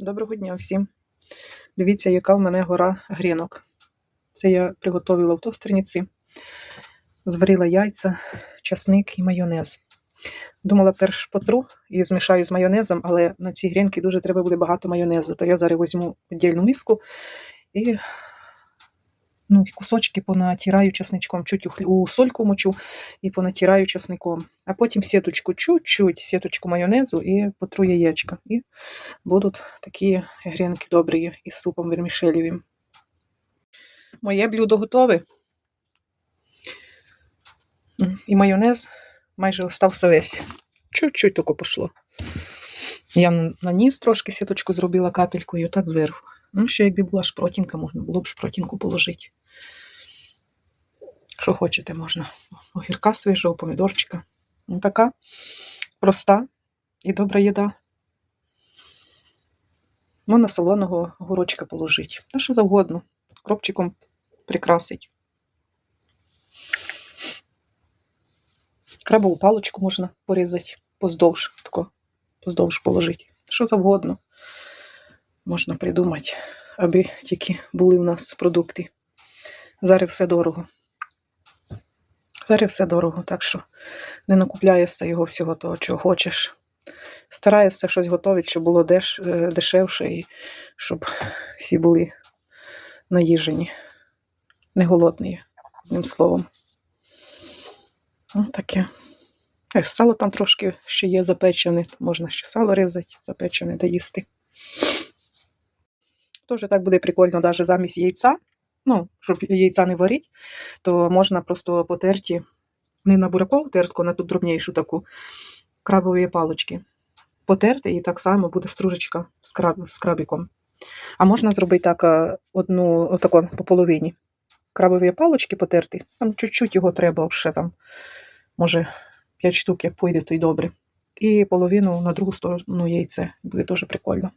Доброго дня всім. Дивіться, яка в мене гора грінок. Це я приготувала в тостерниці. Зварила яйця, часник і майонез. Думала, перш потру і змішаю з майонезом, але на ці грінки дуже треба буде багато майонезу. То я зараз візьму віддільну миску і ну, кусочки понатираю часничком, чуть у, у сольку мочу і понатираю часником. А потім сіточку чуть-чуть, сіточку майонезу і потру яєчка. І будуть такі грінки добрі із супом вермішелєвим. Моє блюдо готове. І майонез майже остався весь. Чуть-чуть тільки пішло. Я н- наніс трошки сіточку зробила капельку і отак зверху. Ну, ще якби була шпротінка, можна було б шпротінку положити. Що хочете, можна. Огірка свіжого, помідорчика. Ну, така проста і добра їда. Можна солоного горочка положити. Та що завгодно. Кропчиком прикрасить. Крабову паличку можна порізати поздовж, тако, поздовж положити. Що завгодно можна придумати, аби тільки були в нас продукти. Зараз все дорого. Зараз все дорого, так що не накупляєшся його всього того, чого хочеш. Стараєшся щось готувати, щоб було деш, е, дешевше і щоб всі були наїжені, не голодні, одним словом. Ну, таке. Е, Сало там трошки ще є запечене, можна ще сало різати, запечене доїсти. Теж так буде прикольно, навіть замість яйця. Ну, щоб яйця не варити, то можна просто потерті не на буракову тертку, на ту дрібнішу таку крабові палички. Потерти і так само буде стружечка з, краб, з крабиком. А можна зробити так е, одну, отако по половині. Крабові палички потерти. Там чуть-чуть його треба ще там, може, 5 штук, як пойде, то й добре. І половину на другу сторону яйце. Буде дуже прикольно.